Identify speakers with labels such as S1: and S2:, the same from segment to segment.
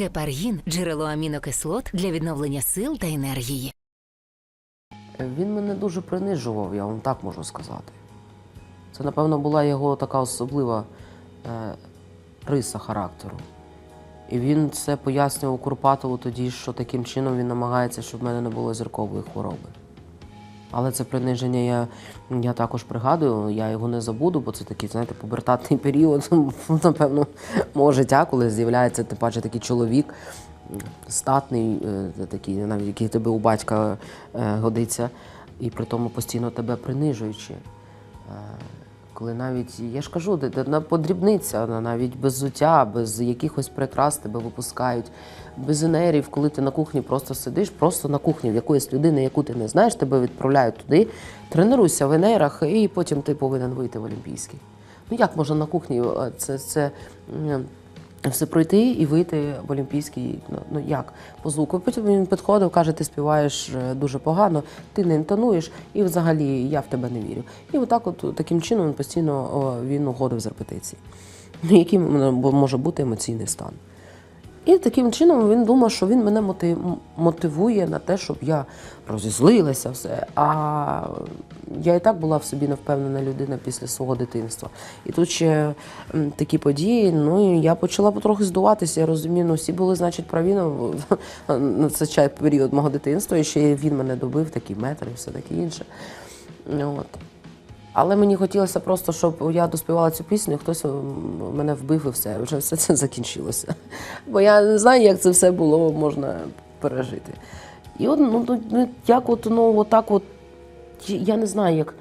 S1: Гепаргін джерело амінокислот для відновлення сил та енергії.
S2: Він мене дуже принижував, я вам так можу сказати. Це, напевно, була його така особлива е, риса характеру. І він це пояснював Курпатову тоді, що таким чином він намагається, щоб в мене не було зіркової хвороби. Але це приниження я, я також пригадую, я його не забуду, бо це такий, знаєте, пубертатний період, напевно, мого життя, коли з'являється тим паче такий чоловік, статний, е, такий, навіть який тебе у батька е, годиться, і при тому постійно тебе принижуючи. Коли навіть, я ж кажу, подрібниця, на- навіть без зуття, без якихось прикрас тебе випускають, без енерів, коли ти на кухні просто сидиш, просто на кухні в якоїсь людини, яку ти не знаєш, тебе відправляють туди, тренуйся в енерах, і потім ти повинен вийти в Олімпійський. Ну як можна на кухні е, це, це все пройти і вийти в Олімпійський? Ну, ну як? По звуку. Потім він підходив, каже, ти співаєш е, дуже погано, ти не інтонуєш, і взагалі я в тебе не вірю. І отак, от таким чином він постійно він угодив з репетиції. Ну, Який може бути емоційний стан. І таким чином він думав, що він мене моти- мотивує на те, щоб я розізлилася все. А я і так була в собі невпевнена людина після свого дитинства. І тут ще такі події, ну і я почала потрохи здуватися. Я розумію, ну всі були, значить, праві на, на цей чай- період мого дитинства, і ще він мене добив, такий метр і все таке інше. Ну, От. Але мені хотілося просто, щоб я доспівала цю пісню, хтось мене вбив і все. Вже все це закінчилося. Бо я не знаю, як це все було можна пережити. І от ну, ну, ну, як от, ну, отак от, я не знаю, як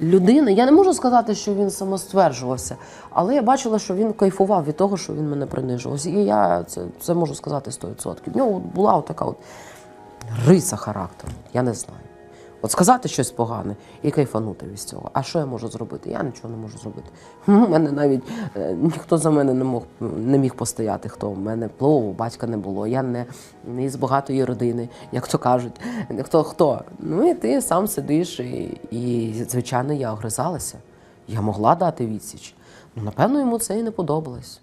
S2: людина. Я не можу сказати, що він самостверджувався, але я бачила, що він кайфував від того, що він мене принижував. І я це, це можу сказати 100%. В нього була така от риса характеру. Я не знаю. От сказати щось погане і кайфанути від цього. А що я можу зробити? Я нічого не можу зробити. У мене навіть е, ніхто за мене не мог не міг постояти. Хто в мене плову, батька не було. Я не, не із багатої родини, як то кажуть. Хто хто? Ну і ти сам сидиш, і, і звичайно, я огризалася. Я могла дати відсіч. Ну, напевно, йому це і не подобалось.